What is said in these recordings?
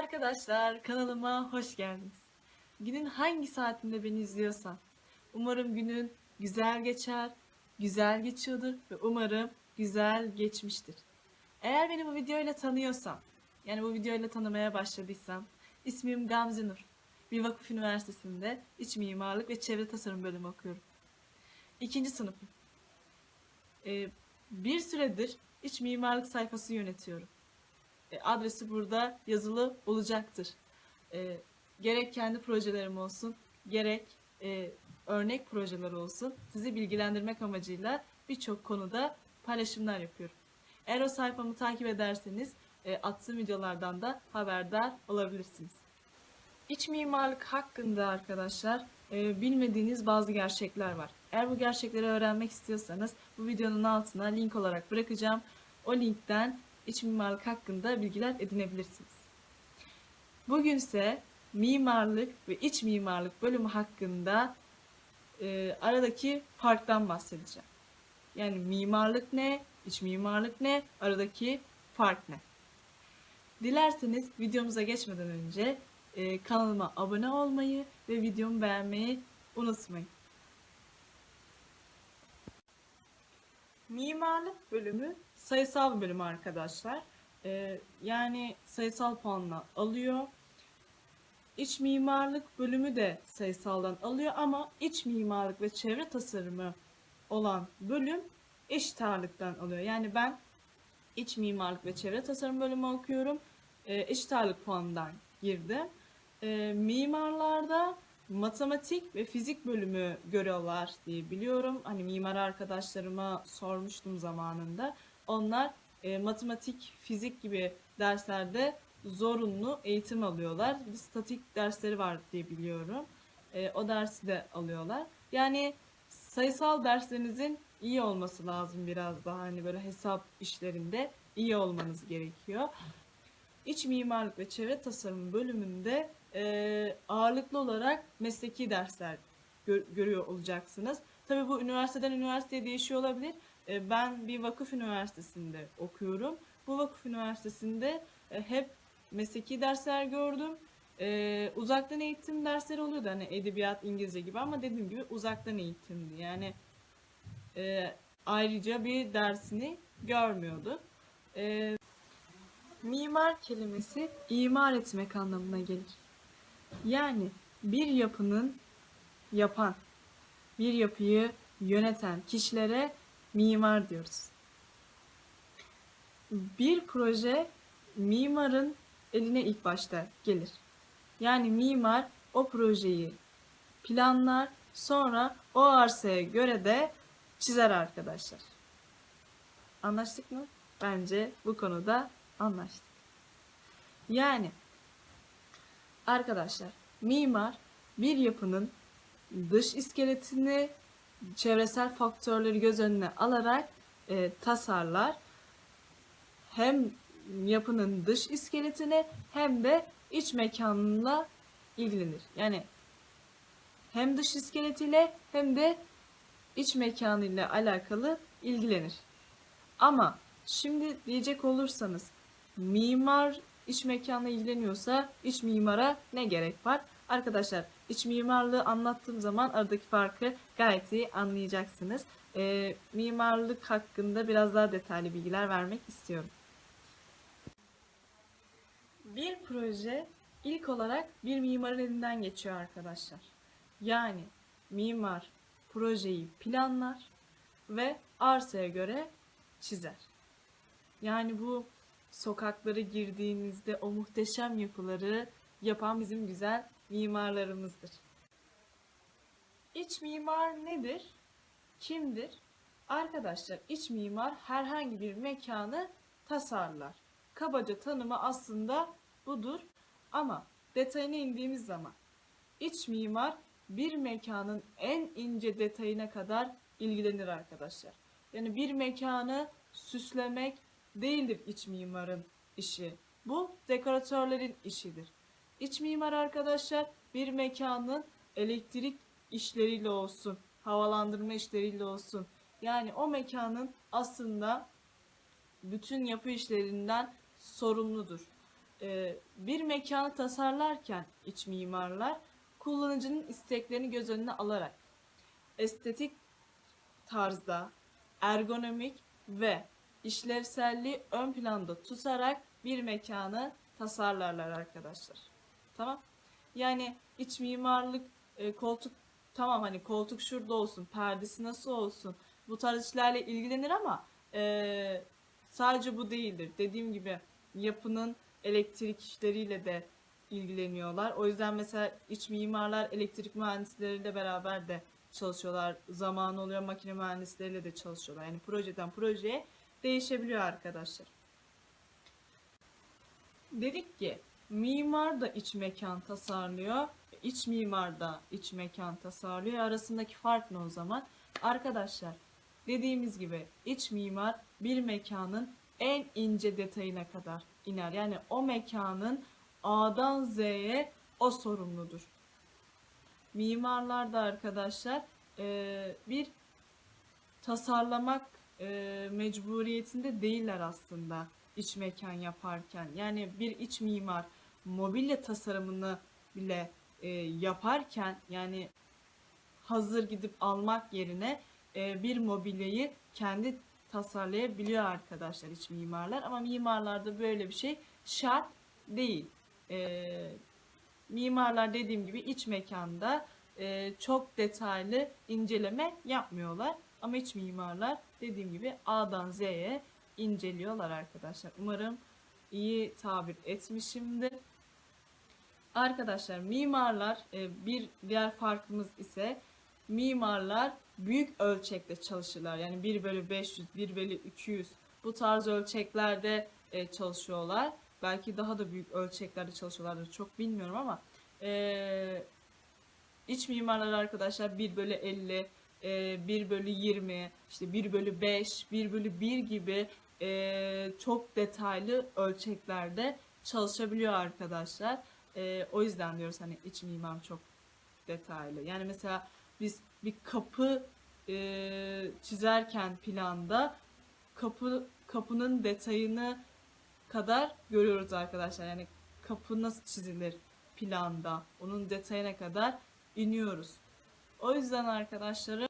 Arkadaşlar kanalıma hoş geldiniz. Günün hangi saatinde beni izliyorsan umarım günün güzel geçer, güzel geçiyordur ve umarım güzel geçmiştir. Eğer beni bu videoyla tanıyorsan, yani bu videoyla tanımaya başladıysam, ismim Gamze Nur. Bir vakıf üniversitesinde iç mimarlık ve çevre tasarım bölümü okuyorum. İkinci sınıfım. Ee, bir süredir iç mimarlık sayfası yönetiyorum. E, adresi burada yazılı olacaktır. E, gerek kendi projelerim olsun, gerek e, örnek projeler olsun sizi bilgilendirmek amacıyla birçok konuda paylaşımlar yapıyorum. Eğer o sayfamı takip ederseniz e, attığım videolardan da haberdar olabilirsiniz. İç mimarlık hakkında arkadaşlar e, bilmediğiniz bazı gerçekler var. Eğer bu gerçekleri öğrenmek istiyorsanız bu videonun altına link olarak bırakacağım. O linkten iç mimarlık hakkında bilgiler edinebilirsiniz. Bugün ise mimarlık ve iç mimarlık bölümü hakkında e, aradaki farktan bahsedeceğim. Yani mimarlık ne, iç mimarlık ne, aradaki fark ne? Dilerseniz videomuza geçmeden önce e, kanalıma abone olmayı ve videomu beğenmeyi unutmayın. Mimarlık bölümü sayısal bir bölüm arkadaşlar. Ee, yani sayısal puanla alıyor. İç mimarlık bölümü de sayısaldan alıyor ama iç mimarlık ve çevre tasarımı olan bölüm eşit ağırlıktan alıyor. Yani ben iç mimarlık ve çevre tasarım bölümü okuyorum. Ee, eşit ağırlık puanından girdim. Ee, mimarlarda matematik ve fizik bölümü görüyorlar diye biliyorum. Hani mimar arkadaşlarıma sormuştum zamanında. Onlar e, matematik, fizik gibi derslerde zorunlu eğitim alıyorlar. Bir statik dersleri var diye biliyorum. E, o dersi de alıyorlar. Yani sayısal derslerinizin iyi olması lazım biraz daha hani böyle hesap işlerinde iyi olmanız gerekiyor. İç mimarlık ve çevre tasarım bölümünde e, ağırlıklı olarak mesleki dersler gör- görüyor olacaksınız. Tabii bu üniversiteden üniversiteye değişiyor olabilir. E, ben bir vakıf üniversitesinde okuyorum. Bu vakıf üniversitesinde e, hep mesleki dersler gördüm. E, uzaktan eğitim dersleri oluyordu hani edebiyat, İngilizce gibi ama dediğim gibi uzaktan eğitimdi. Yani e, ayrıca bir dersini görmüyorduk. E, mimar kelimesi imar etmek anlamına gelir. Yani bir yapının yapan, bir yapıyı yöneten kişilere mimar diyoruz. Bir proje mimarın eline ilk başta gelir. Yani mimar o projeyi planlar, sonra o arsaya göre de çizer arkadaşlar. Anlaştık mı? Bence bu konuda anlaştık. Yani Arkadaşlar, mimar bir yapının dış iskeletini, çevresel faktörleri göz önüne alarak e, tasarlar. Hem yapının dış iskeletine hem de iç mekanıyla ilgilenir. Yani hem dış iskeletiyle hem de iç mekanıyla alakalı ilgilenir. Ama şimdi diyecek olursanız mimar iç mekanla ilgileniyorsa iç mimara ne gerek var? Arkadaşlar iç mimarlığı anlattığım zaman aradaki farkı gayet iyi anlayacaksınız. E, mimarlık hakkında biraz daha detaylı bilgiler vermek istiyorum. Bir proje ilk olarak bir mimarın elinden geçiyor arkadaşlar. Yani mimar projeyi planlar ve arsaya göre çizer. Yani bu sokaklara girdiğinizde o muhteşem yapıları yapan bizim güzel mimarlarımızdır. İç mimar nedir? Kimdir? Arkadaşlar iç mimar herhangi bir mekanı tasarlar. Kabaca tanımı aslında budur ama detayına indiğimiz zaman iç mimar bir mekanın en ince detayına kadar ilgilenir arkadaşlar. Yani bir mekanı süslemek, değildir iç mimarın işi. Bu dekoratörlerin işidir. İç mimar arkadaşlar bir mekanın elektrik işleriyle olsun, havalandırma işleriyle olsun. Yani o mekanın aslında bütün yapı işlerinden sorumludur. e, bir mekanı tasarlarken iç mimarlar kullanıcının isteklerini göz önüne alarak estetik tarzda ergonomik ve işlevselliği ön planda tutarak bir mekanı tasarlarlar arkadaşlar. Tamam? Yani iç mimarlık e, koltuk tamam hani koltuk şurada olsun, perdesi nasıl olsun bu tarz işlerle ilgilenir ama e, sadece bu değildir. Dediğim gibi yapının elektrik işleriyle de ilgileniyorlar. O yüzden mesela iç mimarlar elektrik mühendisleriyle beraber de çalışıyorlar. Zaman oluyor makine mühendisleriyle de çalışıyorlar. Yani projeden projeye değişebiliyor arkadaşlar. Dedik ki mimar da iç mekan tasarlıyor. iç mimar da iç mekan tasarlıyor. Arasındaki fark ne o zaman? Arkadaşlar dediğimiz gibi iç mimar bir mekanın en ince detayına kadar iner. Yani o mekanın A'dan Z'ye o sorumludur. Mimarlar da arkadaşlar bir tasarlamak e, mecburiyetinde değiller aslında iç mekan yaparken. Yani bir iç mimar mobilya tasarımını bile e, yaparken yani hazır gidip almak yerine e, bir mobilyayı kendi tasarlayabiliyor arkadaşlar iç mimarlar. Ama mimarlarda böyle bir şey şart değil. E, mimarlar dediğim gibi iç mekanda e, çok detaylı inceleme yapmıyorlar. Ama iç mimarlar dediğim gibi A'dan Z'ye inceliyorlar arkadaşlar. Umarım iyi tabir etmişimdir. Arkadaşlar mimarlar e, bir diğer farkımız ise mimarlar büyük ölçekte çalışırlar. Yani 1 bölü 500, 1 bölü 200 bu tarz ölçeklerde e, çalışıyorlar. Belki daha da büyük ölçeklerde çalışıyorlardır çok bilmiyorum ama e, iç mimarlar arkadaşlar 1 bölü 50, e, 1 bölü 20, işte 1 bölü 5, 1 bölü 1 gibi e, çok detaylı ölçeklerde çalışabiliyor arkadaşlar. E, o yüzden diyoruz hani iç mimar çok detaylı. Yani mesela biz bir kapı e, çizerken planda kapı kapının detayını kadar görüyoruz arkadaşlar. Yani kapı nasıl çizilir planda, onun detayına kadar iniyoruz. O yüzden arkadaşlarım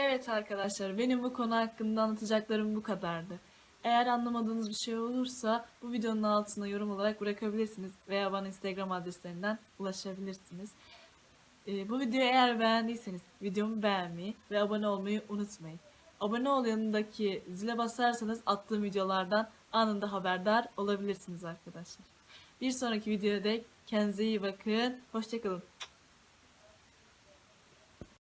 Evet arkadaşlar benim bu konu hakkında anlatacaklarım bu kadardı. Eğer anlamadığınız bir şey olursa bu videonun altına yorum olarak bırakabilirsiniz veya bana Instagram adreslerinden ulaşabilirsiniz. Ee, bu videoyu eğer beğendiyseniz videomu beğenmeyi ve abone olmayı unutmayın. Abone ol yanındaki zile basarsanız attığım videolardan anında haberdar olabilirsiniz arkadaşlar. Bir sonraki videoda kendinize iyi bakın. Hoşçakalın.